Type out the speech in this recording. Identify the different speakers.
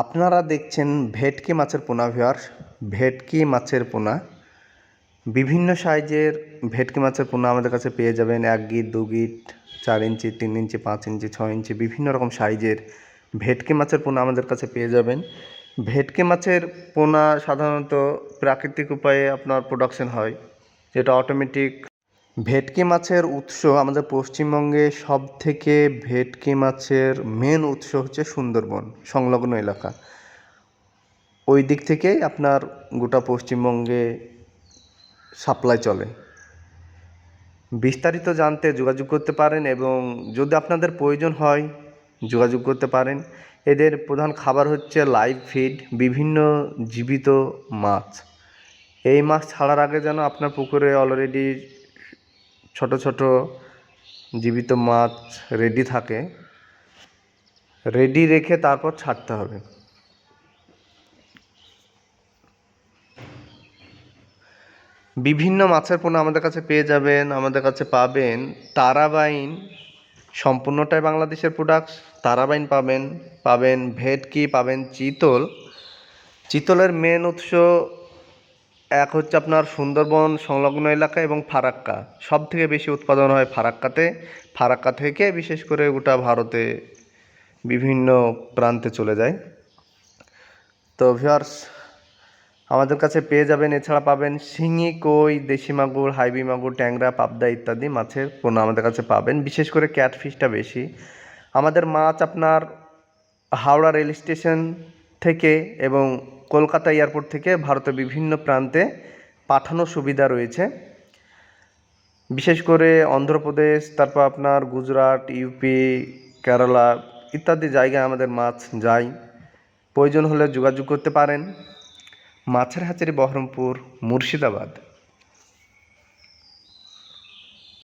Speaker 1: আপনারা দেখছেন ভেটকি মাছের পোনা ভিওয়ার ভেটকি মাছের পোনা। বিভিন্ন সাইজের ভেটকি মাছের পোনা আমাদের কাছে পেয়ে যাবেন। এক গিট, দু গিট, চার ইঞ্চি, তিন ইঞ্চি, পাঁচ ইঞ্চি, ছয় ইঞ্চি, বিভিন্ন রকম সাইজের ভেটকি মাছের পোনা আমাদের কাছে পেয়ে যাবেন। ভেটকি মাছের পোনা সাধারণত প্রাকৃতিক উপায়ে আপনার প্রোডাকশন হয়। যেটা অটোমেটিক ভেটকি মাছের উৎস আমাদের পশ্চিমবঙ্গে সব থেকে ভেটকি মাছের মেন উৎস হচ্ছে সুন্দরবন, সংলগ্ন এলাকা। ওই দিক থেকেই আপনার গোটা পশ্চিমবঙ্গে সাপ্লাই চলে। বিস্তারিত জানতে যোগাযোগ করতে পারেন এবং যদি আপনাদের প্রয়োজন হয় যোগাযোগ করতে পারেন। এদের প্রধান খাবার হচ্ছে লাইভ ফিড বিভিন্ন জীবিত মাছ। এই মাছ ছাড়ার আগে যেন আপনার পুকুরে অলরেডি ছোট ছোট জীবিত মাছ রেডি থাকে রেডি রেখে তারপর ছাড়তে হবে। বিভিন্ন মাছের পোনা আমাদের কাছে পেয়ে যাবেন, আমাদের কাছে পাবেন তারাবাইন, সম্পূর্ণটাই বাংলাদেশের প্রোডাক্ট তারাবাইন পাবেন পাবেন ভেটকি, পাবেন চিতল। চিতলের মেন উৎস এক হচ্ছে আপনার সুন্দরবন সংলগ্ন এলাকা এবং ফারাক্কা। সব থেকে বেশি উৎপাদন হয় ফারাক্কাতে। ফারাক্কা থেকে বিশেষ করে গোটা ভারতে বিভিন্ন প্রান্তে চলে যায়। তো ভিউয়ার্স, আমাদের কাছে পেয়ে যাবেন, এছাড়া পাবেন শিঙি, কই, দেশি মাগুর, হাইবি মাগুর, ট্যাংরা, পাবদা ইত্যাদি মাছের পণ্য আমাদের কাছে পাবেন। বিশেষ করে ক্যাটফিশটা বেশি। আমাদের মাছ আপনার হাওড়া রেল স্টেশন থেকে এবং কলকাতা এয়ারপোর্ট থেকে ভারতের বিভিন্ন প্রান্তে পাঠানোর সুবিধা রয়েছে। বিশেষ করে অন্ধ্রপ্রদেশ, তারপর আপনার গুজরাট ইউপি কেরালা ইত্যাদি জায়গায় আমাদের মাছ যায়। প্রয়োজন হলে যোগাযোগ করতে পারেন। মাছের হাচারি বহরমপুর, মুর্শিদাবাদ।